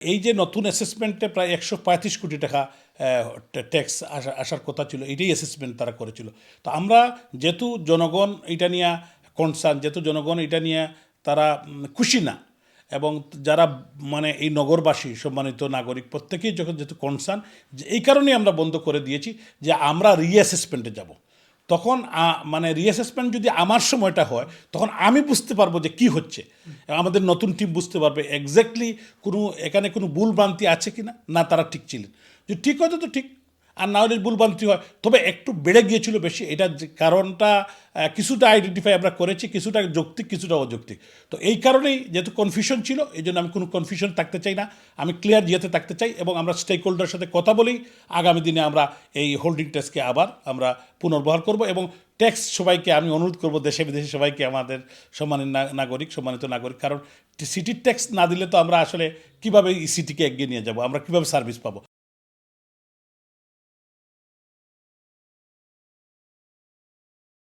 এই যে নতুন অ্যাসেসমেন্টে প্রায় একশো পঁয়ত্রিশ কোটি টাকা ট্যাক্স আসা আসার কথা ছিল, এটাই অ্যাসেসমেন্ট তারা করেছিল। তো আমরা যেহেতু জনগণ এটা নিয়ে কনসার্ন যেহেতু জনগণ এটা নিয়ে তারা খুশি না, এবং যারা মানে এই নগরবাসী, সম্মানিত নাগরিক, প্রত্যেকেই যখন যেহেতু কনসার্ন এই কারণেই আমরা বন্ধ করে দিয়েছি যে আমরা রিঅ্যাসেসমেন্টে যাব। তখন মানে রিঅ্যাসেসমেন্ট যদি আমার সময়টা হয়, তখন আমি বুঝতে পারব যে কি হচ্ছে। আমাদের নতুন টিম বুঝতে পারবে এক্স্যাক্টলি কোনো, এখানে কোনো ভুল ভ্রান্তি আছে কি না না তারা ঠিক ছিলেন। যদি ঠিক হয়তো তো ঠিক আর না হলে ভুলভ্রান্তি হয়। তবে একটু বেড়ে গিয়েছিল বেশি। এটার যে কারণটা কিছুটা আইডেন্টিফাই আমরা করেছি, কিছুটা যৌক্তিক, কিছুটা অযৌক্তিক। তো এই কারণেই যেহেতু কনফিউশন ছিল, এই জন্য আমি কোনো কনফিউশন থাকতে চাই না। আমি ক্লিয়ার ইয়েতে থাকতে চাই এবং আমরা স্টেক হোল্ডার সাথে কথা বলি। আগামী দিনে আমরা এই হোল্ডিং ট্যাক্সকে আবার আমরা পুনর্বহার করব এবং ট্যাক্স সবাইকে আমি অনুরোধ করব, দেশে বিদেশে সবাইকে, আমাদের সম্মানিত নাগরিক সম্মানিত নাগরিক। কারণ সিটির ট্যাক্স না দিলে তো আমরা আসলে কীভাবে এই সিটিকে এগিয়ে নিয়ে যাব? আমরা কীভাবে সার্ভিস পাবো?